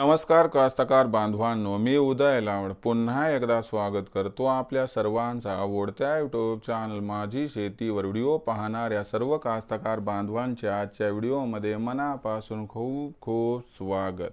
नमस्कार कास्तकार बांधवांनो मी उदय लावड. पुन्हा एकदा स्वागत करतो आपल्या सर्वांचा आवडत्या युट्यूब चॅनल माझी शेतीवर व्हिडिओ पाहणाऱ्या सर्व कास्तकार बांधवांच्या आजच्या व्हिडिओमध्ये मनापासून खूप खूप स्वागत.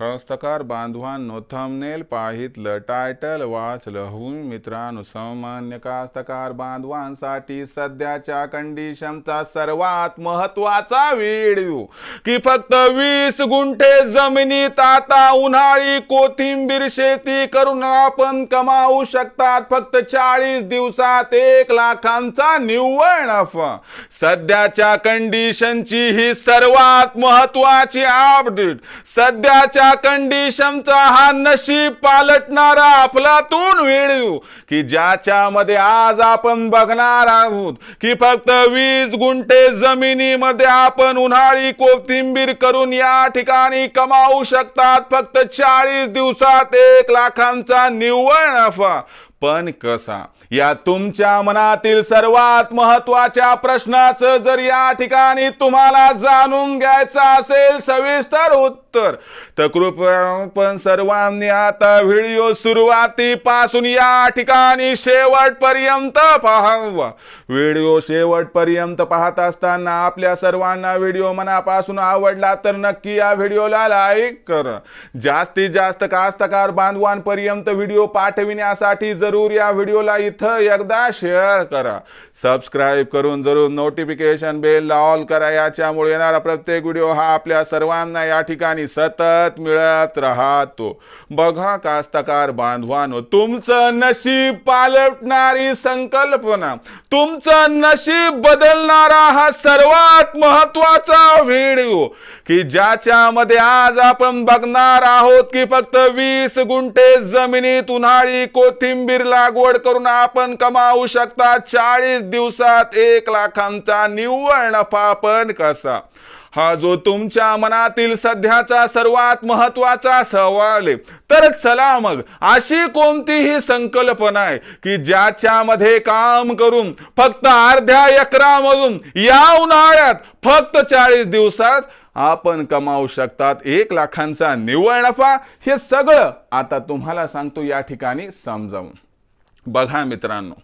हस्तकार बांधवांनो थंबनेल पाहितलं टायटल वाचलं होऊन मित्रांनो सामान्य कास्तकार बांधवांसाठी सध्याच्या कंडिशनचा सर्वात महत्त्वाचा व्हिडिओ. की फक्त वीस गुंठे जमिनीत आता उन्हाळी कोथिंबीर शेती करून आपण कमावू शकतात. फक्त चाळीस दिवसात एक लाखांचा निव्वळ नफा. सध्याच्या कंडिशनची ही सर्वात महत्वाची अपडेट. सध्या सध्याच्या कंडिशनचा हा नशीब पालटणारा आपलातून व्हिडिओ की ज्याच्यामध्ये आज आपण बघणार आहोत की फक्त वीस गुंठे जमिनीमध्ये आपण उन्हाळी कोथिंबीर करून या ठिकाणी कमावू शकतात. फक्त चाळीस दिवसात एक लाखांचा निव्वळ नफा. पण कसा? या तुमच्या मनातील सर्वात महत्त्वाच्या प्रश्नाचं जर या ठिकाणी तुम्हाला जाणून घ्यायचं असेल सविस्तर उत्तर. तर कृपया पण सर्वांनी आता व्हिडिओ सुरुवातीपासून या ठिकाणी शेवटपर्यंत पाहावा. व्हिडिओ शेवटपर्यंत पाहत असताना आपल्या सर्वांना व्हिडिओ मनापासून आवडला तर नक्की या व्हिडिओला लाईक करा. जास्तीत जास्त कास्तकार बांधवांपर्यंत व्हिडिओ पाठविण्यासाठी जरूर या व्हिडिओला इथं एकदा शेअर करा. सबस्क्राईब करून जरूर नोटिफिकेशन बेल ऑल करा. याच्यामुळे येणारा प्रत्येक व्हिडिओ हा आपल्या सर्वांना या ठिकाणी सतत मिळत राहतो. बघा कास्तकार बांधवानो तुमचं नशीब पालटणारी संकल्पना तुमचं नशीब बदलणारा हा सर्वात महत्त्वाचा व्हिडिओ की ज्याच्यामध्ये आज आपण बघणार आहोत की फक्त वीस गुंठे जमिनीत उन्हाळी कोथिंबीर लागवड करून आपण कमावू शकता चाळीस दिवसात एक लाखांचा निव्वळ नफा पण कसा? हा जो तुमच्या मनातील सध्याचा सर्वात महत्त्वाचा सवाल आहे. तर चला मग. अशी कोणतीही संकल्पना आहे की ज्याच्यामध्ये काम करून फक्त अर्ध्या एकरामधून या उन्हाळ्यात फक्त चाळीस दिवसात आपण कमावू शकतात. एक लाखांचा निव्वळ नफा हे सगळं आता तुम्हाला सांगतो या ठिकाणी समजावून. बघा मित्रांनो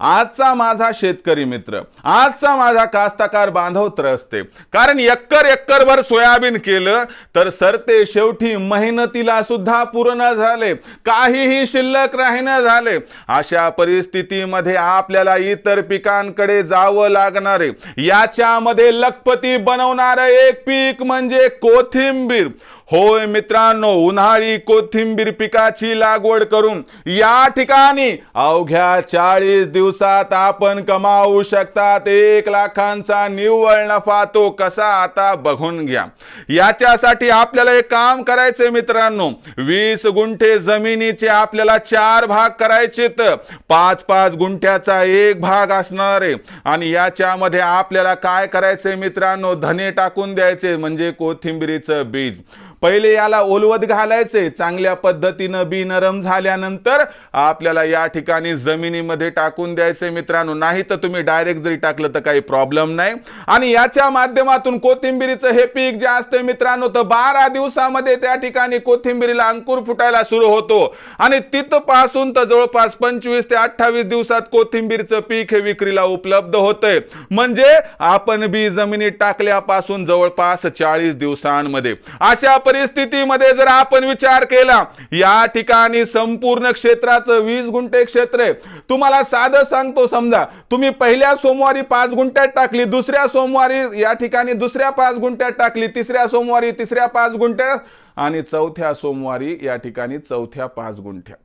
आजचा माझा शेतकरी मित्र आजचा माझा कास्ताकार बांधव त्रसते. कारण एक्कर एक्करभर सोयाबीन केलं तर सरते शेवटी मेहनतीला सुद्धा पूर्ण झाले. काहीही शिल्लक राहीन झाले. अशा परिस्थितीमध्ये आपल्याला इतर पिकांकडे जावं लागणार आहे. याच्यामध्ये लखपती बनवणार एक पीक म्हणजे कोथिंबीर. होय मित्रांनो उन्हाळी कोथिंबीर पिकाची लागवड करून या ठिकाणी अवघ्या चाळीस दिवसात आपण कमावू शकतात. एक लाखांचा निव्वळ नफा तो कसा आता बघून घ्या. याच्यासाठी आपल्याला एक काम करायचे मित्रांनो. वीस गुंठे जमिनीचे आपल्याला चार भाग करायचे तर पाच पाच गुंठ्याचा एक भाग असणार आहे. आणि याच्यामध्ये आपल्याला काय करायचे मित्रांनो? धने टाकून द्यायचे म्हणजे कोथिंबिरीचं बीज. पहिले याला ओलवत घालायचे. चांगल्या पद्धतीनं बी नरम झाल्यानंतर आपल्याला या ठिकाणी जमिनीमध्ये टाकून द्यायचे मित्रांनो. नाही तर तुम्ही डायरेक्ट जरी टाकलं तर काही प्रॉब्लेम नाही. आणि याच्या माध्यमातून कोथिंबिरीचं हे पीक जे असते मित्रांनो तर बारा दिवसामध्ये त्या ठिकाणी कोथिंबिरीला अंकुर फुटायला सुरू होतो. आणि तिथपासून तर जवळपास पंचवीस ते अठ्ठावीस दिवसात कोथिंबीरचं पीक हे विक्रीला उपलब्ध होतंय. म्हणजे आपण बी जमिनीत टाकल्यापासून जवळपास चाळीस दिवसांमध्ये. अशा परिस्थितीमध्ये जर आपण विचार केला या ठिकाणी संपूर्ण क्षेत्राचं वीस गुंठे क्षेत्र आहे. तुम्हाला साधं सांगतो समजा तुम्ही पहिल्या सोमवारी पाच गुंठ्यात टाकली दुसऱ्या सोमवारी या ठिकाणी दुसऱ्या पाच गुंठ्यात टाकली तिसऱ्या सोमवारी तिसऱ्या पाच गुंठ्यात आणि चौथ्या सोमवारी या ठिकाणी चौथ्या पाच गुंठ्यात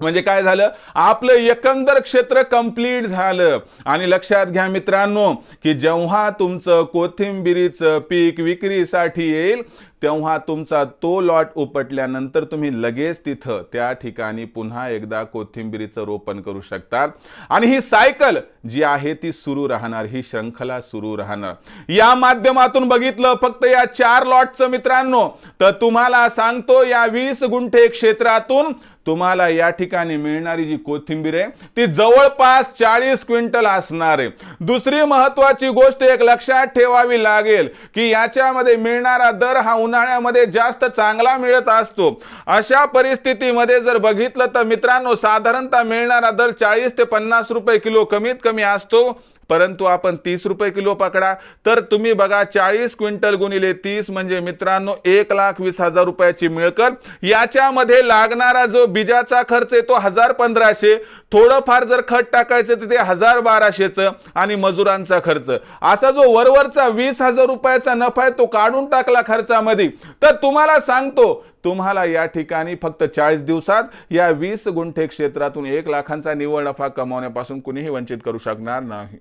म्हणजे काय झालं? आपलं एकंदर क्षेत्र कंप्लीट झालं. आणि लक्षात घ्या मित्रांनो की जेव्हा तुमचं कोथिंबिरीचं पीक विक्रीसाठी येईल तेव्हा तुमचा तो लॉट उपटल्यानंतर तुम्ही लगेच तिथं त्या ठिकाणी पुन्हा एकदा कोथिंबिरीचं रोपण करू शकतात. आणि ही सायकल जी आहे ती सुरू राहणार ही श्रंखला सुरू राहणार. या माध्यमातून बघितलं फक्त या चार लॉटचं मित्रांनो तर तुम्हाला सांगतो या वीस गुंठे क्षेत्रातून तुम्हाला या ठिकाणी मिळणारी जी कोथिंबीर आहे ती जवळपास चाळीस क्विंटल असणार आहे. दुसरी महत्वाची गोष्ट एक लक्षात ठेवावी लागेल की याच्यामध्ये मिळणारा दर हा उन्हाळ्यामध्ये जास्त चांगला मिळत असतो. अशा परिस्थितीमध्ये जर बघितलं तर मित्रांनो साधारणतः मिळणारा दर चाळीस ते पन्नास रुपये किलो कमीत कमी असतो. परंतु आपण तीस रुपये किलो पकडा. तर तुम्ही बघा चाळीस क्विंटल गुणिले तीस म्हणजे मित्रांनो एक लाख वीस हजार रुपयाची मिळकत. याच्यामध्ये लागणारा जो बीजाचा खर्च आहे तो हजार पंधराशे. थोडंफार जर खत टाकायचं तर ते हजार बाराशेचं आणि मजुरांचा खर्च. असा जो वरवरचा वीस हजार रुपयाचा नफा आहे तो काढून टाकला खर्चामध्ये. तर तुम्हाला सांगतो तुम्हाला या ठिकाणी फक्त चाळीस दिवसात या वीस गुंठे क्षेत्रातून एक लाखांचा निव्वळ नफा कमावण्यापासून कुणीही वंचित करू शकणार नाही.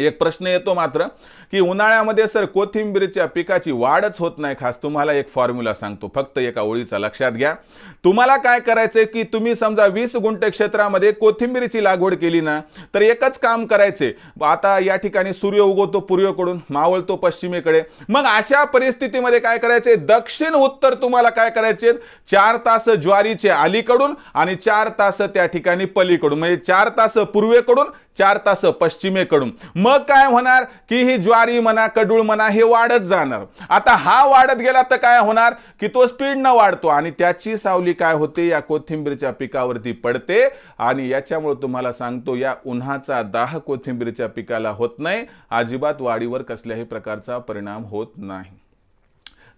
एक प्रश्न येतो मात्र की उन्हाळ्यामध्ये सर कोथिंबीरच्या पिकाची वाढच होत नाही खास. तुम्हाला एक फॉर्म्युला सांगतो. फक्त एका ओळीचा लक्षात घ्या. तुम्हाला काय करायचंय की तुम्ही समजा वीस गुंठे क्षेत्रामध्ये कोथिंबीरीची लागवड केली ना तर एकच काम करायचे आता या ठिकाणी सूर्य उगवतो पूर्वेकडून मावळतो पश्चिमेकडे. मग अशा परिस्थितीमध्ये काय करायचे दक्षिण उत्तर तुम्हाला काय करायचे चार तास ज्वारीचे अलीकडून आणि चार तास त्या ठिकाणी पलीकडून. म्हणजे चार तास पूर्वेकडून चार तास पश्चिमेकडून. मग काय होणार? की ही ज्वारी म्हणा कडूळ म्हणा हे वाढत जाणार. आता हा वाढत गेला तर काय होणार? की तो स्पीडनं वाढतो आणि त्याची सावली काय होते? या कोथिंबीरच्या पिकावरती पडते आणि याच्यामुळे तुम्हाला सांगतो या उन्हाचा दाह कोथिंबीरच्या पिकाला होत नाही. अजिबात वाढीवर कसल्याही प्रकारचा परिणाम होत नाही.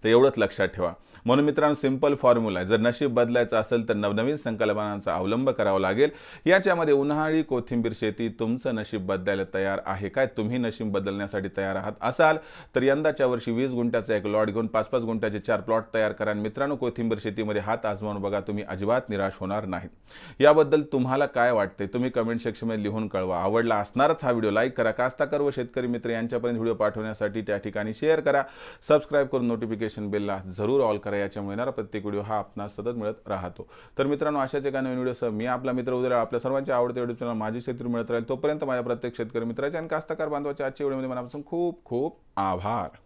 तर एवढंच लक्षात ठेवा. म्हणून मित्रांनो सिंपल फॉर्म्युला आहे. जर नशीब बदलायचं असेल तर नवनवीन संकल्पनांचा अवलंब करावा लागेल. याच्यामध्ये उन्हाळी कोथिंबीर शेती तुमचं नशीब बदलायला तयार आहे काय? तुम्ही नशीब बदलण्यासाठी तयार आहात असाल तर यंदाच्या वर्षी वीस गुंठ्याचा एक लॉट घेऊन पाच पाच गुंठ्याचे चार प्लॉट तयार करा. आणि मित्रांनो कोथिंबीर शेतीमध्ये हात आजमावून बघा तुम्ही अजिबात निराश होणार नाहीत. याबद्दल तुम्हाला काय वाटते तुम्ही कमेंट सेक्शनमध्ये लिहून कळवा. आवडला असणारच हा व्हिडिओ लाईक करा. कास्ताकर व शेतकरी मित्र यांच्यापर्यंत व्हिडिओ पाठवण्यासाठी त्या ठिकाणी शेअर करा. सबस्क्राईब करून नोटिफिकेशन बेलला जरूर ऑल करा. याच्यामुळे येणारा प्रत्येक व्हिडिओ हा आपणास सतत मिळत राहतो. तर मित्रांनो अशाच एका नवीन व्हिडिओसह मी आपला मित्र उद्या आपल्या सर्वांचे आवडते व्हिडिओ चॅनल माझी शेतकरी मिळत राहील तोपर्यंत माझ्या प्रत्येक शेतकरी मित्राच्या आणि कास्तकार बांधवाच्या आजच्या व्हिडिओमध्ये मनापासून खूप खूप आभार.